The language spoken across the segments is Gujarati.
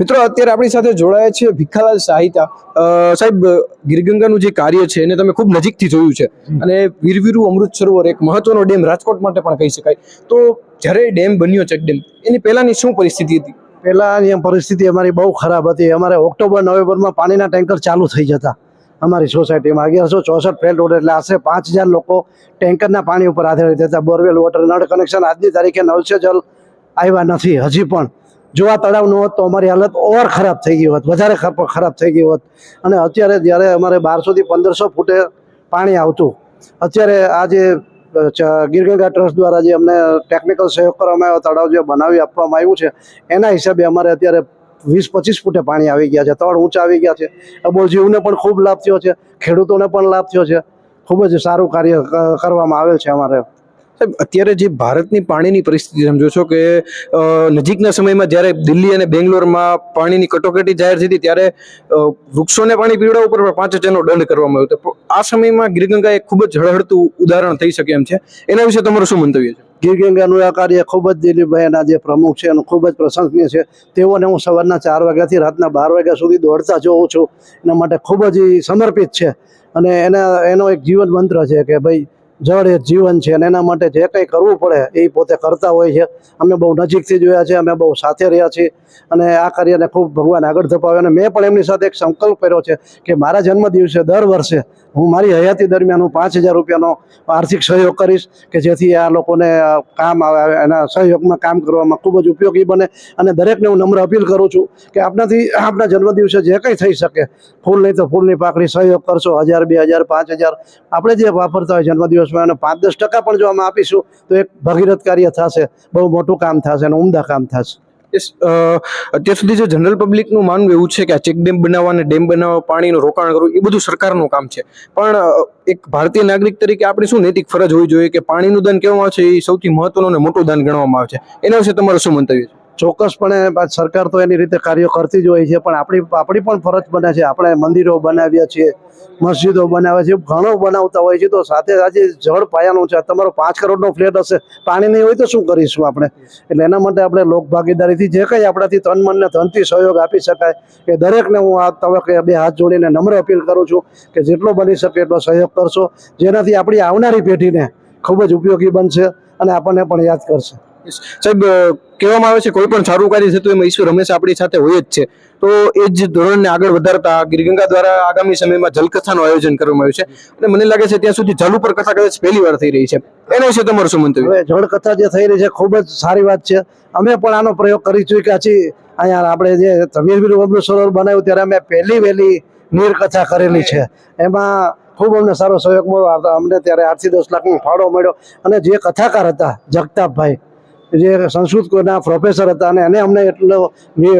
મિત્રો અત્યારે આપણી સાથે જોડાયા છે ભીખાલાલ સાહિતા. સાહેબ ગીરગંગાનું જે કાર્ય છે એને તમે ખૂબ નજીકથી જોયું છે. અને વીરવીરુ અમૃત સરોવર એક મહત્વનો ડેમ રાજકોટ માટે પણ કહી શકાય. તો જ્યારે ડેમ બન્યો ચેક ડેમ એની પહેલાંની શું પરિસ્થિતિ હતી? પહેલાંની પરિસ્થિતિ અમારી બહુ ખરાબ હતી. અમારે ઓક્ટોબર નવેમ્બરમાં પાણીના ટેન્કર ચાલુ થઈ જતા અમારી સોસાયટીમાં. અગિયારસો ચોસઠ ફેલ રોડ એટલે આશરે પાંચ હજાર લોકો ટેન્કરના પાણી ઉપર આધારિત હતા. બોરવેલ વોટર નળ કનેક્શન આજની તારીખે નલ જલ આવ્યા નથી. હજી પણ જો આ તળાવ ન હોત તો અમારી હાલત ઓર ખરાબ થઈ ગઈ હોત, વધારે ખરાબ થઈ ગઈ હોત. અને અત્યારે જ્યારે અમારે બારસોથી પંદરસો ફૂટે પાણી આવતું, અત્યારે આ જે ગીરગંગા ટ્રસ્ટ દ્વારા જે અમને ટેકનિકલ સહયોગ કરવામાં આવ્યો, તળાવ જે બનાવી આપવામાં આવ્યું છે, એના હિસાબે અમારે અત્યારે વીસ પચીસ ફૂટે પાણી આવી ગયા છે, તળ ઊંચા આવી ગયા છે. અબોલ જીવને પણ ખૂબ લાભ થયો છે, ખેડૂતોને પણ લાભ થયો છે. ખૂબ જ સારું કાર્ય કરવામાં આવેલ છે અમારે. સાહેબ, અત્યારે જે ભારતની પાણીની પરિસ્થિતિ સમજો છો કે નજીકના સમયમાં જ્યારે દિલ્હી અને બેંગ્લોરમાં પાણીની કટોકટી જાહેર થઈ હતી, ત્યારે વૃક્ષોને પાણી પીવડાવવા ઉપર પણ પાંચ હજારનો દંડ કરવામાં આવ્યો હતો. આ સમયમાં ગીરગંગા એક ખૂબ જ હળહળતું ઉદાહરણ થઈ શકે એમ છે. એના વિશે તમારું શું મંતવ્ય છે? ગીરગંગાનું આ કાર્ય ખૂબ જ દિલીપભાઈના જે પ્રમુખ છે, એનું ખૂબ જ પ્રશંસનીય છે. તેઓને હું સવારના ચાર વાગ્યાથી રાતના બાર વાગ્યા સુધી દોડતા જોઉં છું. એના માટે ખૂબ જ સમર્પિત છે. અને એના, એનો એક જીવન મંત્ર છે કે ભાઈ જળ એ જીવન છે અને એના માટે જે કંઈ કરવું પડે, એ પોતે કરતા હોય છે. અમે બહુ નજીકથી જોયા છે, અમે બહુ સાથે રહ્યા છીએ. અને આ કાર્યને ખૂબ ભગવાન આગળ ધપાવે. અને મેં પણ એમની સાથે એક સંકલ્પ કર્યો છે કે મારા જન્મદિવસે દર વર્ષે હું મારી હયાતી દરમિયાન હું પાંચ હજાર રૂપિયાનો આર્થિક સહયોગ કરીશ કે જેથી આ લોકોને કામ આવે એના સહયોગમાં કામ કરવામાં ખૂબ જ ઉપયોગી બને. અને દરેકને હું નમ્ર અપીલ કરું છું કે આપનાથી આપણા જન્મદિવસે જે કંઈ થઈ શકે, ફૂલ નહીં તો ફૂલની પાકડી સહયોગ કરશો. હજાર, બે હજાર, પાંચ હજાર. આપણે જે વાપરતા હોય જન્મદિવસમાં અને પાંચ દસ ટકા પણ જો અમે આપીશું, તો એક ભગીરથ કાર્ય થશે, બહુ મોટું કામ થશે અને ઉમદા કામ થશે. અત્યાર સુધી જે જનરલ પબ્લિકનું માનવું એવું છે કે આ ચેક ડેમ બનાવવા અને ડેમ બનાવવા, પાણીનું રોકાણ કરવું, એ બધું સરકારનું કામ છે. પણ એક ભારતીય નાગરિક તરીકે આપણી શું નૈતિક ફરજ હોવી જોઈએ કે પાણીનું દાન કહેવામાં આવે છે? એ સૌથી મહત્વનું અને મોટું દાન ગણવામાં આવે છે. એના વિશે તમારું શું મંતવ્ય છે? ચોક્કસપણે સરકાર તો એની રીતે કાર્યો કરતી જ હોય છે, પણ આપણી આપણી પણ ફરજ બને છે. આપણે મંદિરો બનાવ્યા છીએ, મસ્જિદો બનાવ્યા છે, ઘણો બનાવતા હોય છે. તો સાથે આજે જળ પાયાનું છે. તમારો પાંચ કરોડનો ફ્લેટ હશે. પાણી નહીં હોય તો શું કરીશું આપણે? એટલે એના માટે આપણે લોક ભાગીદારીથી જે કંઈ આપણાથી તન મનને ધનથી સહયોગ આપી શકાય એ દરેકને હું આ તબક્કે બે હાથ જોડીને નમ્ર અપીલ કરું છું કે જેટલો બની શકે એટલો સહયોગ કરશો. જેનાથી આપણી આવનારી પેઢીને ખૂબ જ ઉપયોગી બનશે અને આપણને પણ યાદ કરશે. સાહેબ કહેવામાં આવે છે કોઈ પણ સારું કાર્ય થતું એમાં ઈશ્વર હંમેશા આપણી સાથે હોય જ છે. તો એ જ ધોરણને આગળ વધારતા ગિરગંગા દ્વારા આગામી સમયમાં જલકથાનું આયોજન કરવામાં આવ્યું છે. અને મને લાગે છે ત્યાં સુધી જલ ઉપર કથા કદાચ પહેલી વાર થઈ રહી છે. એના વિશે તમારું શું મંતવ્ય? જળકથા જે થઈ રહી છે ખૂબ જ સારી વાત છે. અમે પણ આનો પ્રયોગ કરી કે પછી અહીંયા આપણે જે વીરવીર અમૃત સરોવર બનાવ્યું ત્યારે અમે પહેલી વહેલી નીરકથા કરેલી છે. એમાં ખૂબ અમને સારો સહયોગ મળ્યો. અમને ત્યારે આઠથી દસ લાખનો ફાળો મળ્યો. અને જે કથાકાર હતા, જગતાપભાઈ જે સંસ્કૃતના પ્રોફેસર હતા અને એને અમને એટલો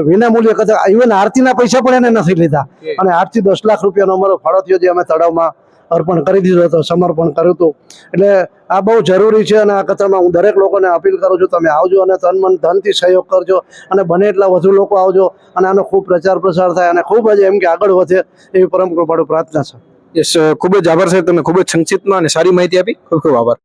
વિનામૂલ્ય કદાચ ઇવન આરતીના પૈસા પણ એને નથી લીધા. અને આઠથી દસ લાખ રૂપિયાનો અમારો ફાળો થયો જે અમે તળાવમાં અર્પણ કરી દીધો હતો સમર્પણ કર્યું હતું. એટલે આ બહુ જરૂરી છે અને આ કથામાં હું દરેક લોકોને અપીલ કરું છું તમે આવજો અને તન મન ધનથી સહયોગ કરજો અને બને એટલા વધુ લોકો આવજો અને આનો ખૂબ પ્રચાર પ્રસાર થાય અને ખૂબ જ એમ કે આગળ વધે એવી પરમ કૃપાળુ પ્રાર્થના છે. યસ ખૂબ જ આભાર સાહેબ તમે ખૂબ જ સંક્ષિપ્તમાં અને સારી માહિતી આપી. ખૂબ ખૂબ આભાર.